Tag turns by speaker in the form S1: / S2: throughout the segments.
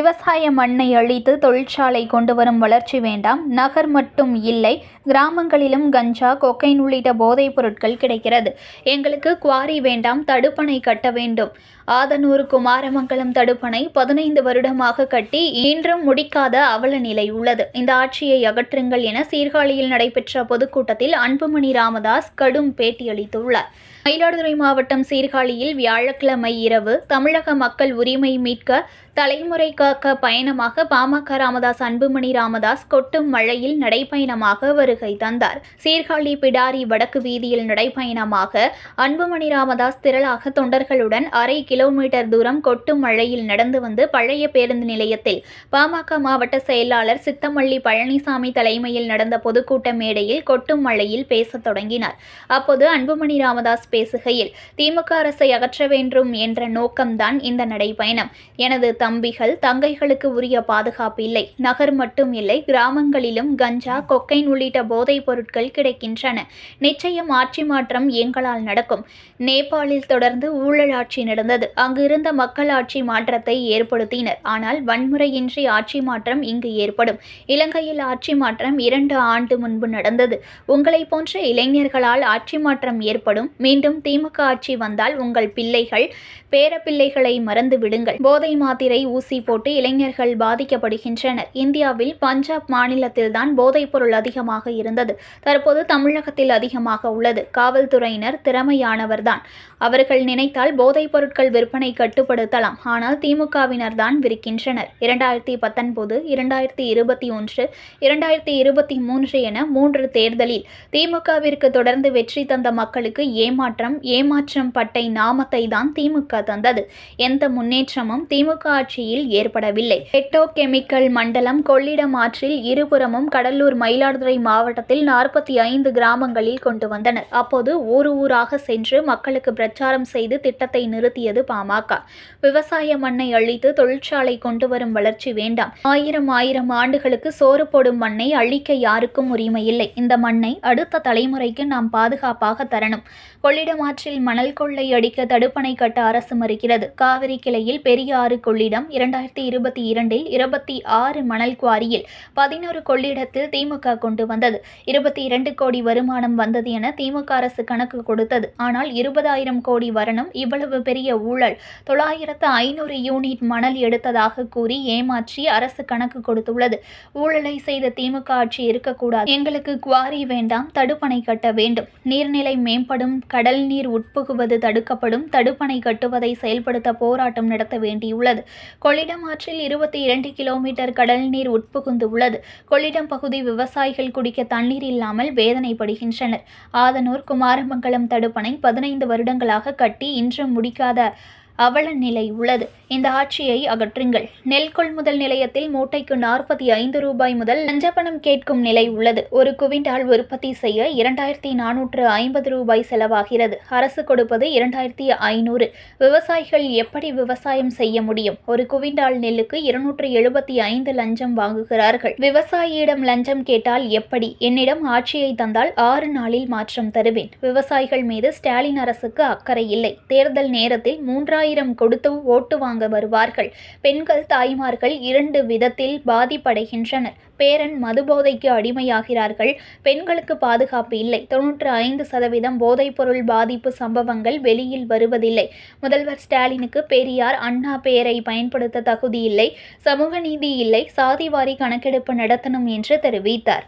S1: விவசாய மண்ணை அழித்து தொழிற்சாலை கொண்டு வரும் வளர்ச்சி வேண்டாம். நகர் மட்டும் இல்லை கிராமங்களிலும் கஞ்சா கொக்கைன் உள்ளிட்ட போதைப் பொருட்கள் கிடைக்கிறது. எங்களுக்கு குவாரி வேண்டாம் தடுப்பணை கட்ட வேண்டும். ஆதனூர் குமாரமங்கலம் தடுப்பணை பதினைந்து வருடமாக கட்டி இன்றும் முடிக்காத அவல நிலை உள்ளது. இந்த ஆட்சியை அகற்றுங்கள் என சீர்காழியில் நடைபெற்ற பொதுக்கூட்டத்தில் அன்புமணி ராமதாஸ் கடும் பேட்டியளித்துள்ளார் மயிலாடுதுறை மாவட்டம் சீர்காழியில் வியாழக்கிழமை இரவு தமிழக மக்கள் உரிமை மீட்க தலைமுறை காக்க பயணமாக பாமக ராமதாஸ் அன்புமணி ராமதாஸ் கொட்டும் மழையில் நடைப்பயணமாக வருகை தந்தார். சீர்காழி பிடாரி வடக்கு வீதியில் நடைப்பயணமாக அன்புமணி ராமதாஸ் திரளாக தொண்டர்களுடன் அரை கிலோமீட்டர் தூரம் கொட்டும் மழையில் நடந்து வந்து பழைய பேருந்து நிலையத்தில் பாமக மாவட்ட செயலாளர் சித்தமல்லி பழனிசாமி தலைமையில் நடந்த பொதுக்கூட்ட மேடையில் கொட்டும் மழையில் பேசத் தொடங்கினார். அப்போது அன்புமணி ராமதாஸ் பேசுகையில் திமுக அரசை அகற்ற வேண்டும் என்ற நோக்கம்தான் இந்த நடைபயணம். எனது தம்பிகள் தங்கைகளுக்கு உரிய பாதுகாப்பு இல்லை. நகர் மட்டும் இல்லை கிராமங்களிலும் கஞ்சா கொக்கைன் உள்ளிட்ட போதைப் பொருட்கள் கிடைக்கின்றன. நிச்சயம் ஆட்சி மாற்றம் எங்களால் நடக்கும். நேபாளில் தொடர்ந்து ஊழல் ஆட்சி நடந்தது. அங்கிருந்த மக்கள் ஆட்சி மாற்றத்தை ஏற்படுத்தினர். ஆனால் வன்முறையின்றி ஆட்சி மாற்றம் இங்கு ஏற்படும். இலங்கையில் ஆட்சி மாற்றம் இரண்டு ஆண்டு முன்பு நடந்தது. உங்களை போன்ற இளைஞர்களால் ஆட்சி மாற்றம் ஏற்படும். மீண்டும் திமுக ஆட்சி வந்தால் உங்கள் பிள்ளைகள் பேரப்பிள்ளைகளை மறந்து விடுங்கள். போதை மாத்திரை ஊசி போட்டு இளைஞர்கள் பாதிக்கப்படுகின்றனர். இந்தியாவில் பஞ்சாப் மாநிலத்தில்தான் போதைப் பொருள் அதிகமாக இருந்தது. தற்போது தமிழகத்தில் அதிகமாக உள்ளது. காவல்துறையினர் திறமையானவர்தான். அவர்கள் நினைத்தால் போதைப் பொருட்கள் விற்பனை கட்டுப்படுத்தலாம். ஆனால் திமுகவினர் தான் விற்கின்றனர் இரண்டாயிரத்தி பத்தொன்பது இரண்டாயிரத்தி இருபத்தி ஒன்று இரண்டாயிரத்தி இருபத்தி மூன்று என மூன்று தேர்தலில் திமுகவிற்கு தொடர்ந்து வெற்றி தந்த மக்களுக்கு ஏமாற்றம் ஏமாற்றம் ஏமாற்றம் பட்டை நாமத்தை தான் திமுக தந்தது. எந்த முன்னேற்றமும் திமுக ஆட்சியில் ஏற்படவில்லை. பெட்டோ கெமிக்கல் மண்டலம் கொள்ளிடம் ஆற்றில் இருபுறமும் கடலூர் மயிலாடுதுறை மாவட்டத்தில் நாற்பத்தி ஐந்து கிராமங்களில் கொண்டு வந்தனர். அப்போது ஊர் ஊராக சென்று மக்களுக்கு பிரச்சாரம் செய்து திட்டத்தை நிறுத்தியது பாமக. விவசாய மண்ணை அழித்து தொழிற்சாலை கொண்டு வரும் வளர்ச்சி வேண்டாம். ஆயிரம் ஆயிரம் ஆண்டுகளுக்கு சோறு போடும் மண்ணை அழிக்க யாருக்கும் உரிமை இல்லை இந்த மண்ணை அடுத்த தலைமுறைக்கு நாம் பாதுகாப்பாக தரணும். கொள்ளி கொள்ளிடம் ஆற்றில் மணல் கொள்ளை அடிக்க தடுப்பணை கட்ட அரசு மறுக்கிறது. காவிரி கிளையில் பெரியாறு கொள்ளிடம் இரண்டாயிரத்தி இருபத்தி இரண்டில் இருபத்தி ஆறு மணல் குவாரியில் பதினோரு கொள்ளிடத்தில் திமுக கொண்டு வந்தது. இருபத்தி இரண்டு கோடி வருமானம் வந்தது என திமுக அரசு கணக்கு கொடுத்தது. ஆனால் இருபதாயிரம் கோடி வரணும் இவ்வளவு பெரிய ஊழல். தொள்ளாயிரத்து ஐநூறு யூனிட் மணல் எடுத்ததாக கூறி ஏமாற்றி அரசு கணக்கு கொடுத்துள்ளது. ஊழலை செய்த திமுக ஆட்சி இருக்கக்கூடாது. எங்களுக்கு குவாரி வேண்டாம் தடுப்பணை கட்ட வேண்டும். நீர்நிலை மேம்படும் கடல் நீர் உட்புகுவது தடுக்கப்படும் தடுப்பணை கட்டுவதை செயல்படுத்த போராட்டம் நடத்த வேண்டியுள்ளது. கொள்ளிடம் ஆற்றில் இருபத்தி இரண்டு கிலோமீட்டர் கடல் நீர் உட்புகுந்து உள்ளது கொள்ளிடம் பகுதி விவசாயிகள் குடிக்க தண்ணீர் இல்லாமல் வேதனைப்படுகின்றனர். ஆதனூர் குமாரமங்கலம் தடுப்பணை பதினைந்து வருடங்களாக கட்டி இன்றும் முடிக்காத அவல நிலை உள்ளது. இந்த ஆட்சியை அகற்றுங்கள். நெல் கொள்முதல் நிலையத்தில் மூட்டைக்கு நாற்பத்தி ஐந்து ரூபாய் முதல் லஞ்சப்பணம் கேட்கும் நிலை உள்ளது. ஒரு குவிண்டால் உற்பத்தி செய்ய இரண்டாயிரத்தி நானூற்று ஐம்பது ரூபாய் செலவாகிறது. அரசு கொடுப்பது இரண்டாயிரத்தி ஐநூறு. விவசாயிகள் எப்படி விவசாயம் செய்ய முடியும்? ஒரு குவிண்டால் நெல்லுக்கு இருநூற்று எழுபத்தி ஐந்து லஞ்சம் வாங்குகிறார்கள். விவசாயியிடம் லஞ்சம் கேட்டால் எப்படி? என்னிடம் ஆட்சியை தந்தால் ஆறு நாளில் மாற்றம் தருவேன். விவசாயிகள் மீது ஸ்டாலின் அரசுக்கு அக்கறை இல்லை. தேர்தல் நேரத்தில் மூன்றாயிரம் கொடுத்து ஓட்டு வாங்க வருவார்கள். பெண்கள் தாய்மார்கள் இரண்டு விதத்தில் பாதிப்படைகின்றனர். பேரன் மதுபோதைக்கு அடிமையாகிறார்கள். பெண்களுக்கு பாதுகாப்பு இல்லை. தொன்னூற்று ஐந்து சதவீதம் போதைப்பொருள் பாதிப்பு சம்பவங்கள் வெளியில் வருவதில்லை. முதல்வர் ஸ்டாலினுக்கு பெரியார் அண்ணா பெயரை பயன்படுத்த தகுதி இல்லை. சமூக நீதி இல்லை. சாதிவாரி கணக்கெடுப்பு நடத்தணும் என்று தெரிவித்தார்.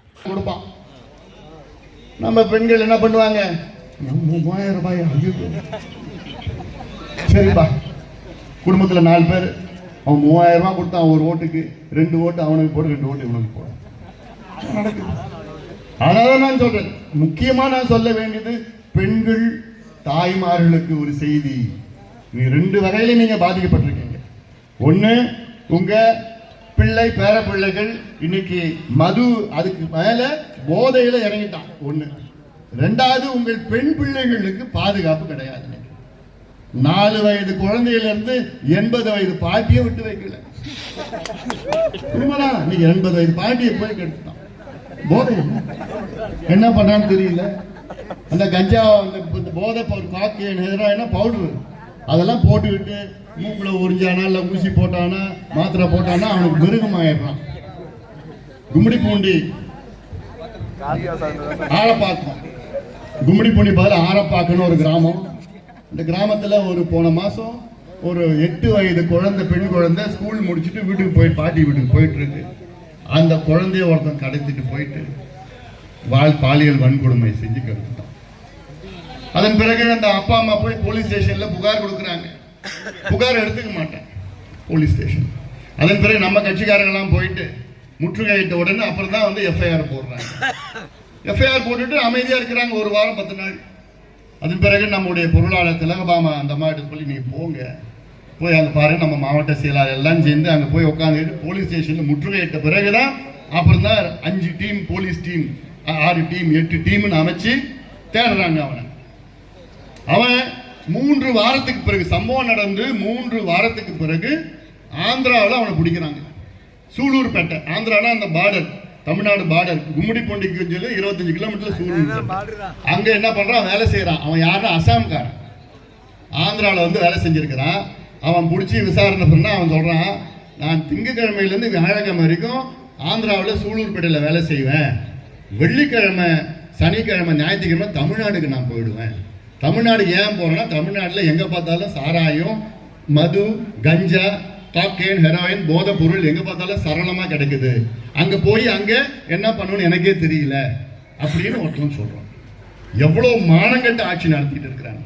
S2: நம்ம பெண்கள் என்ன பண்ணுவாங்க நம்ம மூவாயிரம் ரூபாய் ஐயோ சரிப்பா. குடும்பத்தில் நாலு பேர். அவன் மூவாயிரம் ரூபா கொடுத்தான் ஒரு ஓட்டுக்கு. ரெண்டு ஓட்டு அவனுக்கு போடு ரெண்டு ஓட்டு இவனுக்கு போடு. நடக்குது? அதனால நான் சொல்றேன். முக்கியமா நான் சொல்ல வேண்டியது பெண்கள் தாய்மார்களுக்கு ஒரு செய்தி. நீ ரெண்டு வகையில நீங்க பாதிக்கப்பட்டிருக்கீங்க. ஒண்ணு உங்க பிள்ளை பேர பிள்ளைகள் இன்னைக்கு மது அதுக்கு மேல போதையில இறங்கிட்டான். ஒண்ணு. ரெண்டாவது உங்கள் பெண் பிள்ளைகளுக்கு பாதுகாப்பு கிடையாது. நாலு வயது குழந்தையில இருந்து எண்பது வயது பாட்டியை விட்டு வைக்கல. உண்மைதான் நீங்க எண்பது வயது பாட்டியை போய் கெடுத்துட்டான். போதை என்ன? பண்ணான்னு தெரியல. அந்த கஞ்சா அந்த போதை ஒரு காக்கு எதிராக பவுடர் அதெல்லாம் போட்டுக்கிட்டு மூக்கில் உறிஞ்சானா இல்லை ஊசி போட்டானா மாத்திரை போட்டானா அவனுக்கு மிருகம் ஆயிடுறான் கும்மிடி பூண்டி. ஆழப்பாக்கம் கும்மிடி பூண்டி பதில் ஆரப்பாக்கன்னு ஒரு கிராமம். இந்த கிராமத்தில் ஒரு போன மாதம் ஒரு எட்டு வயது குழந்தை பெண் குழந்தை ஸ்கூல் முடிச்சுட்டு வீட்டுக்கு போய் பாட்டி வீட்டுக்கு போயிட்டுருக்கு. அந்த குழந்தைய ஒருத்தன் கடத்திட்டு போயிட்டு வாழ் பாலியல் வன்கொடுமை செஞ்சு கெடுத்துட்டான். அதன் பிறகு அந்த அப்பா அம்மா போய் போலீஸ் ஸ்டேஷனில் புகார் கொடுக்குறாங்க. புகார் எடுத்துக்க மாட்டேன். போலீஸ் ஸ்டேஷன் அதன் பிறகு நம்ம கட்சிக்காரங்கெல்லாம் போயிட்டு முற்றுகையிட்ட உடனே அப்புறம் தான் வந்து எஃப்ஐஆர் போடுறாங்க. எஃப்ஐஆர் போட்டுட்டு அமைதியாக இருக்கிறாங்க ஒரு வாரம் பத்து நாள். அதன் பிறகு நம்முடைய பொருளாளர் திலகபாமா அந்த அம்மாட்ட சொல்லி நீங்கள் போங்க. போய் அங்கே பாருங்க நம்ம மாவட்ட செயலாளர் எல்லாம் சேர்ந்து அங்கே போய் உட்காந்துட்டு போலீஸ் ஸ்டேஷனில் முற்றுகையிட்ட பிறகுதான் அப்புறம் தான் அஞ்சு டீம் போலீஸ் டீம் ஆறு டீம் எட்டு டீம்னு அமைச்சு தேடுறாங்க அவனை. அவன் மூன்று வாரத்துக்கு பிறகு சம்பவம் நடந்து மூன்று வாரத்துக்கு பிறகு ஆந்திராவில் அவனை பிடிக்கிறாங்க. சூலூர்பேட்டை ஆந்திராவில் அந்த பார்டர் தமிழ்நாடு பார்டர் கும்மிடிப்பூண்டிக்கு சொல்லி இருபத்தஞ்சு கிலோமீட்டர் சூலூர் அங்க என்ன பண்றான்? வேலை செய்யறான் அவன் யாருன்னா அசாம்காரன். ஆந்திராவில் வந்து வேலை செஞ்சிருக்கிறான். அவன் பிடிச்சி விசாரணை பண்ணா அவன் சொல்றான் நான் திங்கக்கிழமையிலேருந்து வியாழக்கிழமை வரைக்கும் ஆந்திராவில் சூலூர்பேட்டையில் வேலை செய்வேன். வெள்ளிக்கிழமை சனிக்கிழமை ஞாயிற்றுக்கிழமை தமிழ்நாடுக்கு நான் போயிடுவேன். தமிழ்நாடு ஏன் போறேன்னா தமிழ்நாட்டில் எங்கே பார்த்தாலும் சாராயம் மது கஞ்சா காக்கேன் ஹெராயின் போதை பொருள் எங்கே பார்த்தாலும் சரளமாக கிடைக்குது. அங்கே போய் அங்கே என்ன பண்ணணும்னு எனக்கே தெரியல. அப்படின்னு ஒருத்தன் சொல்கிறான் எவ்வளோ மானங்கட்ட ஆட்சி நடத்திட்டு இருக்கிறாங்க.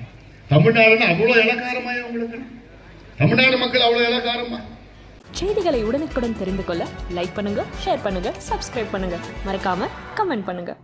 S2: தமிழ்நாடுன்னு அவ்வளோ இலக்காரமா அவங்களுக்கு தமிழ்நாடு மக்கள் அவ்வளோ இலக்காரமா?
S3: செய்திகளை உடனுக்குடன் தெரிந்து கொள்ள லைக் பண்ணுங்க ஷேர் பண்ணுங்க சப்ஸ்கிரைப் பண்ணுங்க. மறக்காம கமெண்ட் பண்ணுங்க.